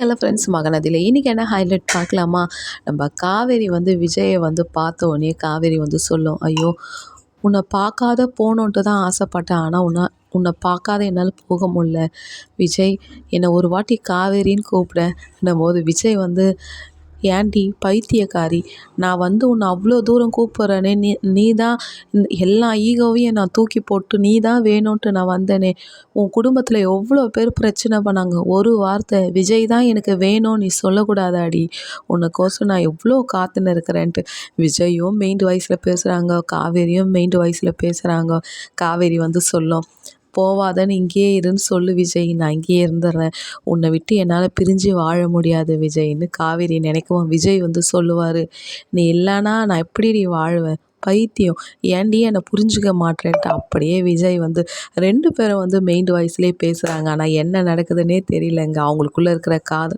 Hello friends மகனதில். இன்றைக்கி என்ன highlight பார்க்கலாமா? நம்ம காவேரி வந்து விஜயை வந்து பார்த்த உடனே காவேரி வந்து சொல்லும் ஐயோ உன்னை பார்க்காத போகணுன்ட்டு தான் ஆசைப்பட்டேன். ஆனால் உன்னை உன்னை பார்க்காத என்னால் போக முடில விஜய் என்னை ஒரு வாட்டி காவேரின்னு கூப்பிட. போது விஜய் வந்து ஏன்டி பைத்தியக்காரி? நான் வந்து உன்னை அவ்வளோ தூரம் கூப்பிட்றேனே. நீ நீ தான் எல்லா ஈகோவையும் நான் தூக்கி போட்டு நீ தான் வேணும்ன்ட்டு நான் வந்தேனே. உன் குடும்பத்தில் எவ்வளோ பேர் பிரச்சனை பண்ணாங்க. ஒரு வார்த்தை விஜய் தான் எனக்கு வேணும் நீ சொல்லக்கூடாதாடி. உனக்கோசம் நான் எவ்வளோ காத்துன்னு இருக்கிறேன்ட்டு. விஜயும் மெயின்டு வயசில் பேசுகிறாங்க காவேரியும் மெயின்டு வயசில் பேசுகிறாங்க காவேரி வந்து சொல்லும் போவாதன்னு இங்கேயே இருன்னு சொல்லு விஜய் நான் இங்கேயே இருந்துடுறேன் உன்னை விட்டு என்னால் பிரிஞ்சு வாழ முடியாது விஜய்ன்னு காவேரி நினைக்கவும் விஜய் வந்து சொல்லுவார் நீ இல்லைன்னா நான் எப்படிடி வாழ்வேன்? பைத்தியம். ஏன்டி என்னை புரிஞ்சுக்க மாட்டேன்ட்டு? அப்படியே விஜய் வந்து ரெண்டு பேரும் வந்து மெயின் வாய்ஸ்லேயே பேசுகிறாங்க ஆனால் என்ன நடக்குதுன்னே தெரியலங்க. அவங்களுக்குள்ளே இருக்கிற காதல்